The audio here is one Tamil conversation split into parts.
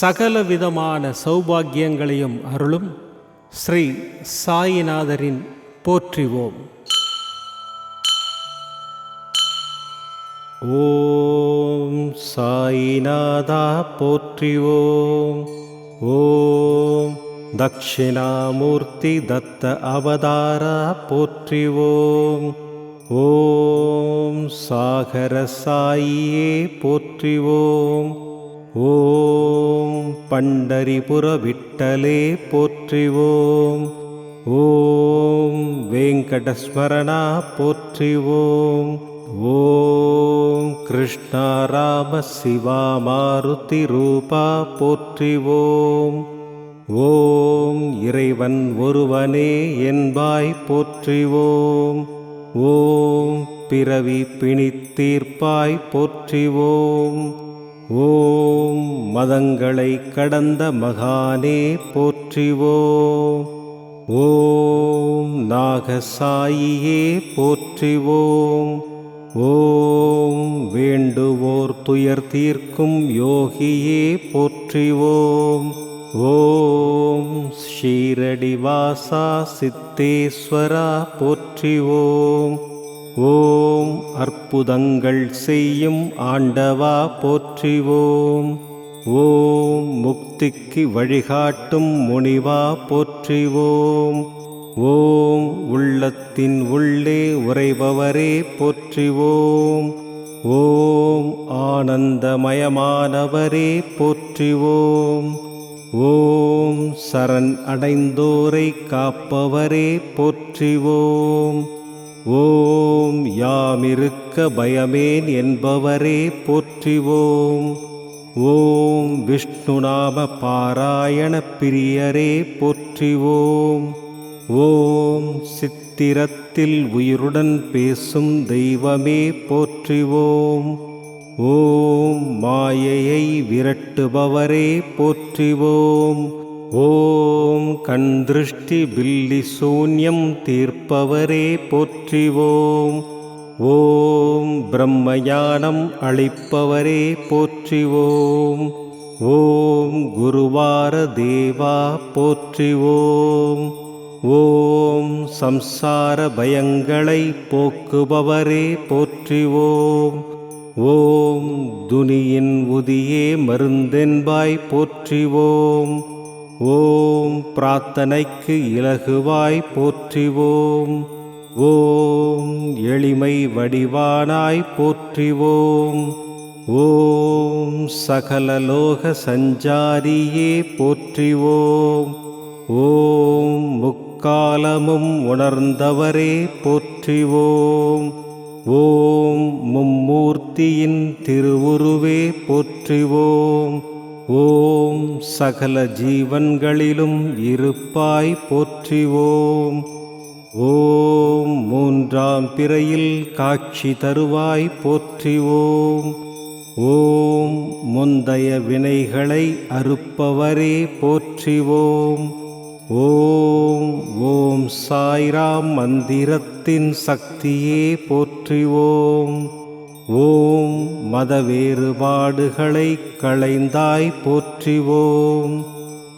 சகலவிதமான சௌபாக்கியங்களையும் அருளும் ஸ்ரீ சாயிநாதரின் போற்றிவோம். ஓம் சாயிநாதா போற்றிவோம். ஓம் தக்ஷிணாமூர்த்தி தத்த அவதாரா போற்றிவோம். ஓம் சாகர சாயியே போற்றிவோம். ஓம் பண்டரிபுர விட்டலே போற்றிவோம். ஓம் வேங்கடஸ்மரணா போற்றிவோம். ஓம் கிருஷ்ணா ராம சிவா மாருதி ரூபா போற்றிவோம். ஓம் இறைவன் ஒருவனே என்பாய் போற்றிவோம். ஓம் பிறவி பிணித்தீர்ப்பாய் போற்றிவோம். ஓம் மதங்களை கடந்த மகானே போற்றிவோம் ஓம் நாகசாயியே போற்றிவோம் ஓம் வேண்டுவோர் துயர் தீர்க்கும் யோகியே போற்றிவோம் ஓம் ஷீரடி சித்தேஸ்வரா போற்றிவோம். ஓம் அற்புதங்கள் செய்யும் ஆண்டவா போற்றிவோம். ஓம் முக்திக்கு வழிகாட்டும் முனிவா போற்றிவோம். ஓம் உள்ளத்தின் உள்ளே உறைபவரே போற்றிவோம். ஓம் ஆனந்தமயமானவரே போற்றிவோம். ஓம் சரண் அடைந்தோரை காப்பவரே போற்றிவோம். ஓம் யாமிருக்க பயமேன் என்பவரே போற்றிவோம். ஓம் விஷ்ணுநாம பாராயண பிரியரே போற்றிவோம். ஓம் சித்திரத்தில் உயிருடன் பேசும் தெய்வமே போற்றிவோம். ஓம் மாயையை விரட்டுபவரே போற்றிவோம். ஓம் கண் திருஷ்டி பில்லி சூன்யம் தீர்ப்பவரே போற்றிவோம். ஓம் பிரம்மயானம் அளிப்பவரே போற்றிவோம். ஓம் குருவார தேவா போற்றிவோம். ஓம் சம்சார பயங்களை போக்குபவரே போற்றிவோம். ஓம் துனியின் உதியே மருந்தென்பாய் போற்றிவோம். ஓம் பிரார்த்தனைக்கு இலகுவாய் போற்றிவோம். ஓம் எளிமை வடிவானாய் போற்றிவோம். ஓம் சகலலோக சஞ்சாரியே போற்றிவோம். ஓம் முக்காலமும் உணர்ந்தவரே போற்றிவோம். ஓம் மும்மூர்த்தியின் திருவுருவே போற்றிவோம். ஓம் சகல ஜீவன்களிலும் இருப்பாய் போற்றிவோம். ஓம் மூன்றாம் பிறையில் காட்சி தருவாய் போற்றிவோம். ஓம் முந்தைய வினைகளை அறுப்பவரே போற்றிவோம். ஓம் ஓம் சாய்ராம் மந்திரத்தின் சக்தியே போற்றிவோம். ஓம் மத வேறுபாடுகளை களைந்தாய் போற்றிவோம்.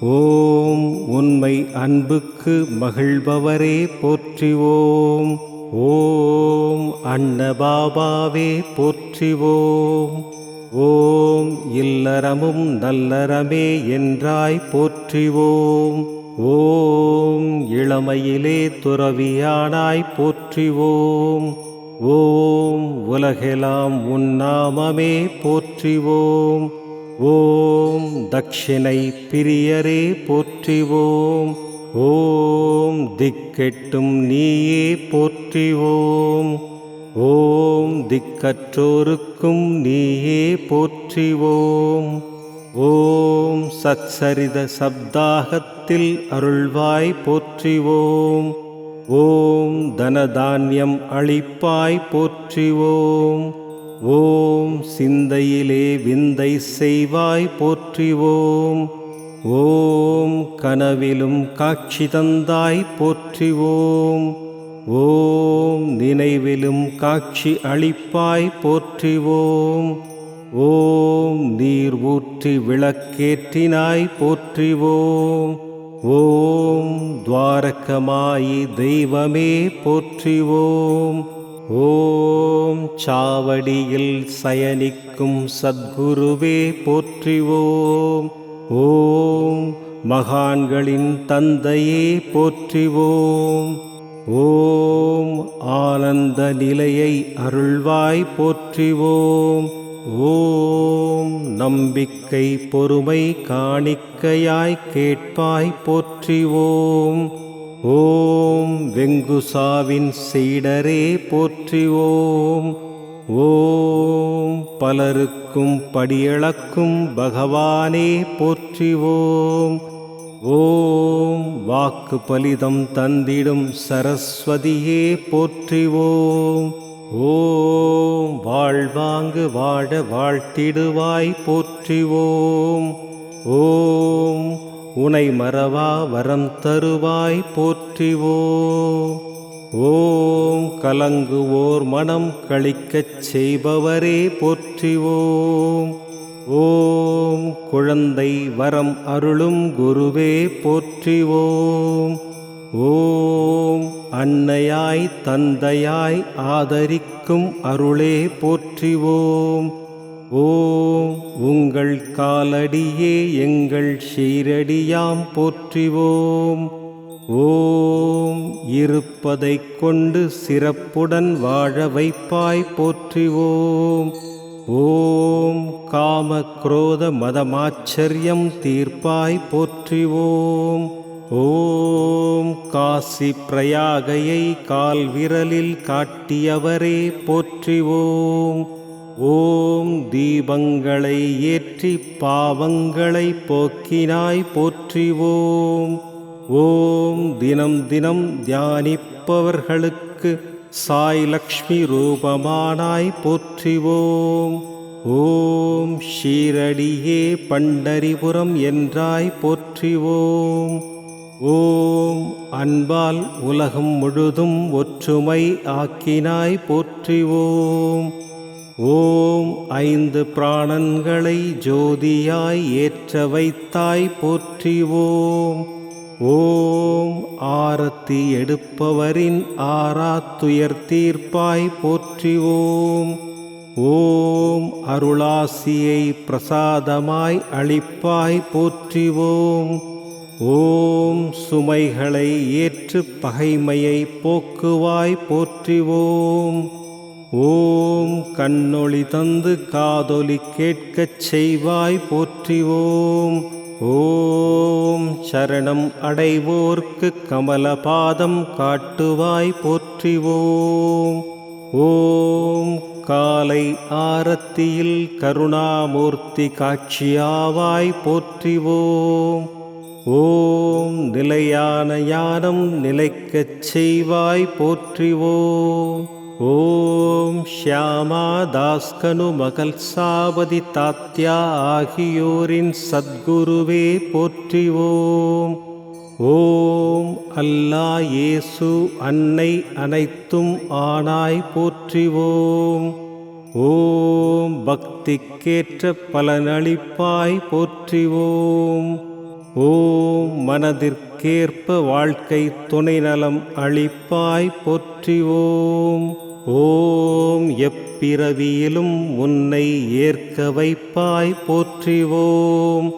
ஓம் உண்மை அன்புக்கு மகிழ்பவரே போற்றிவோம். ஓம் அன்னபாபாவே போற்றிவோம். ஓம் இல்லறமும் நல்லறமே என்றாய் போற்றிவோம். ஓம் இளமையிலே துறவியானாய் போற்றிவோம். ஓம் உலகெலாம் உன்னாமமே போற்றிவோம். ஓம் தட்சிணை பிரியரே போற்றிவோம். ஓம் திக்கெட்டும் நீயே போற்றிவோம். ஓம் திக்கற்றோருக்கும் நீயே போற்றிவோம். ஓம் சச்சரித சப்தாகத்தில் அருள்வாய் போற்றிவோம். ஓம் தனதானியம் அளிப்பாய் போற்றிவோம். ஓம் சிந்தையிலே விந்தை செய்வாய் போற்றிவோம். ஓம் கனவிலும் காட்சி தந்தாய் போற்றிவோம். ஓம் நினைவிலும் காட்சி அளிப்பாய் போற்றிவோம். ஓம் நீர் ஊற்றி விளக்கேற்றினாய் போற்றிவோம். ஓம் துவாரகமாயி தெய்வமே போற்றிவோம். ஓம் சாவடியில் சயனிக்கும் சத்குருவே போற்றிவோம். ஓம் மகான்களின் தந்தையே போற்றிவோம். ஓம் ஆனந்த நிலையை அருள்வாய் போற்றிவோம். ஓம் நம்பிக்கை பொறுமை காணிக்கையாய் கேட்பாய் போற்றிவோம் ஓம். வெங்குசாவின் சீடரே போற்றிவோம் ஓம். பலருக்கும் படியளக்கும் பகவானே போற்றிவோம் ஓம். வாக்கு பலிதம் தந்திடும் சரஸ்வதியே போற்றிவோம் ஓம் வாழ்வாங்கு வாழ வாழ்த்திடுவாய் போற்றிவோம் ஓம். உனை மறவா வரம் தருவாய் போற்றிவோம் ஓம். கலங்குவோர் மனம் களிக்கச் செய்பவரே போற்றிவோம் ஓம். குழந்தை வரம் அருளும் குருவே போற்றிவோம் ஓம் அன்னையாய் தந்தையாய் ஆதரிக்கும் அருளே போற்றிவோம். ஓம் உங்கள் காலடியே எங்கள் ஷீரடியாம் போற்றிவோம். ஓம் இருப்பதைக் கொண்டு சிறப்புடன் வாழ வைப்பாய் போற்றிவோம். ஓம் காம குரோத மதமாச்சரியம் தீர்ப்பாய் போற்றிவோம். ஓம் காசி பிரயாகையை கால் விரலில் காட்டியவரே போற்றிவோம். ஓம் தீபங்களை ஏற்றி பாவங்களை போக்கினாய் போற்றிவோம். ஓம் தினம் தினம் தியானிப்பவர்களுக்கு சாய் லக்ஷ்மி ரூபமானாய் போற்றிவோம். ஓம் ஷீரடியே பண்டரிபுரம் என்றாய் போற்றிவோம். ஓம் அன்பால் உலகம் முழுதும் ஒற்றுமை ஆக்கினாய் போற்றிவோம் ஓம். ஐந்து பிராணன்களை ஜோதியாய் ஏற்ற வைத்தாய் போற்றிவோம் ஓம். ஆரத்தி எடுப்பவரின் ஆராத்துயர் தீர்ப்பாய் போற்றிவோம் ஓம். அருளாசியை பிரசாதமாய் அளிப்பாய் போற்றிவோம் ஓம் சுமைகளை ஏற்று பகைமையை போக்குவாய் போற்றிவோம். ஓம் கண்ணொளி தந்து காதொலி கேட்கச் செய்வாய் போற்றிவோம். ஓம் சரணம் அடைவோர்க்கு கமலபாதம் காட்டுவாய் போற்றிவோம். ஓம் காலை ஆரத்தியில் கருணாமூர்த்தி காட்சியாவாய் போற்றிவோம். ஓம் நிலையான ஞானம் நிலைக்கச் செய்வாய் போற்றிவோம். ஓம் ஷியாமா தாஸ்கனு மகள் சாவதி தாத்யா ஆகியோரின் சத்குருவே போற்றிவோம். ஓம் அல்லா இயேசு அன்னை அனைத்தும் ஆனாய் போற்றிவோம். ஓம் பக்திக்கேற்ற பலனளிப்பாய் போற்றிவோம். ஓம் மனதிற்கேற்ப வாழ்க்கை துணை நலம் அளிப்பாய் போற்றிவோம். ஓம் எப்பிறவியிலும் உன்னை ஏற்க வைப்பாய் போற்றிவோம்.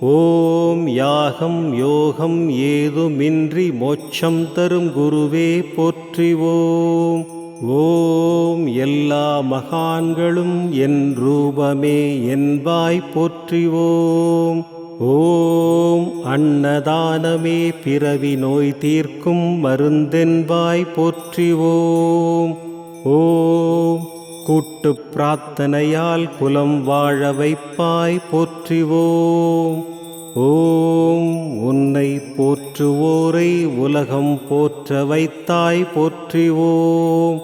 ஓம் யாகம் யோகம் ஏதுமின்றி மோட்சம் தரும் குருவே போற்றிவோம். ஓம் எல்லா மகான்களும் என் ரூபமே என்பாய் போற்றிவோம். ஓம் அன்னதானமே பிறவி நோய் தீர்க்கும் மருந்தென்பாய் போற்றிவோம் ஓம். கூட்டு பிரார்த்தனையால் குலம் வாழ வைப்பாய் போற்றிவோம் ஓம். உன்னை போற்றுவோரை உலகம் போற்ற வைத்தாய் போற்றிவோம்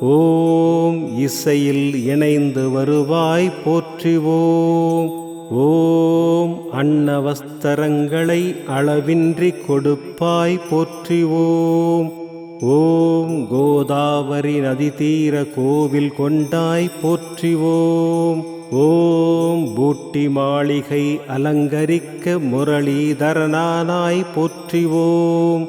ஓம். இசையில் இணைந்து வருவாய் போற்றிவோம் ஓம் அன்னவஸ்தரங்களை அளவின்றி கொடுப்பாய் போற்றிவோம். ஓம் கோதாவரி நதி தீர கோவில் கொண்டாய் போற்றிவோம். ஓம் பூட்டி மாளிகை அலங்கரிக்க முரளிதரனானாய் போற்றிவோம்.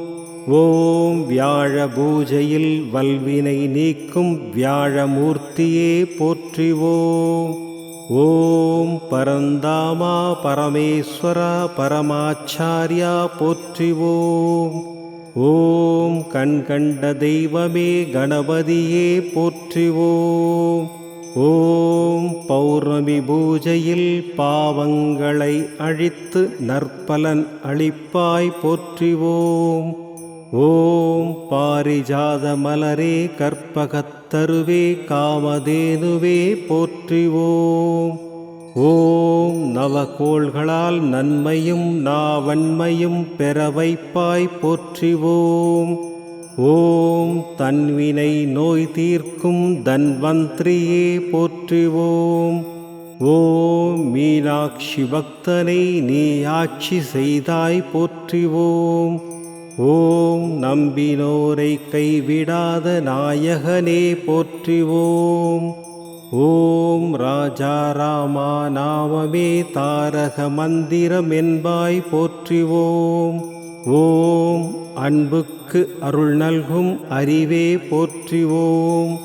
ஓம் வியாழ பூஜையில் வல்வினை நீக்கும் வியாழமூர்த்தியே போற்றிவோம். ஓம் பரந்தாமா பரமேஸ்வரா பரமாச்சாரியா போற்றிவோம். ஓம் கண்கண்ட தெய்வமே கணபதியே போற்றிவோம். ஓம் பௌர்ணமி பூஜையில் பாவங்களை அழித்து நற்பலன் அளிப்பாய் போற்றிவோம். ஓம் பாரிஜாத மலரே தருவே காமதேனுவே போற்றிவோம். ஓம் நவகோள்களால் நன்மையும் நாவன்மையும் பெற வைப்பாய் போற்றிவோம். ஓம் தன்வினை நோய் தீர்க்கும் தன்வந்திரியே போற்றிவோம். ஓம் மீனாட்சி பக்தனை நீ ஆட்சி செய்தாய் போற்றிவோம். ஓம் நம்பினோரை கைவிடாத நாயகனே போற்றிவோம். ஓம் ராஜா ராமா நாமமே தாரக மந்திரம் என்பாய் போற்றிவோம். ஓம் அன்புக்கு அருள் நல்கும் அறிவே போற்றிவோம்.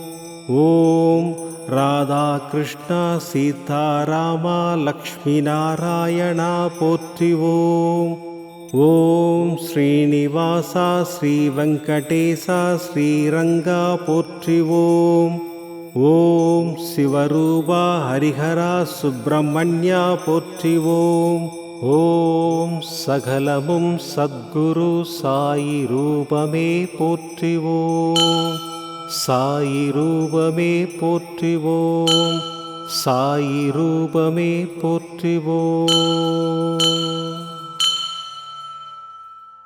ஓம் ராதா கிருஷ்ணா சீதாராமா லக்ஷ்மி நாராயணா போற்றிவோம். ஓம் ஸ்ரீனிவாசா ஸ்ரீவெங்கடேசா ஸ்ரீரங்கா போற்றிவோம் ஓம். சிவரூபா ஹரிஹரா சுப்பிரமணியா போற்றிவோம் ஓம். சகலமும் சத்குரு சாயி ரூபமே போற்றிவோம் சாயி ரூபமே போற்றிவோம் சாயி ரூபமே போற்றிவோம்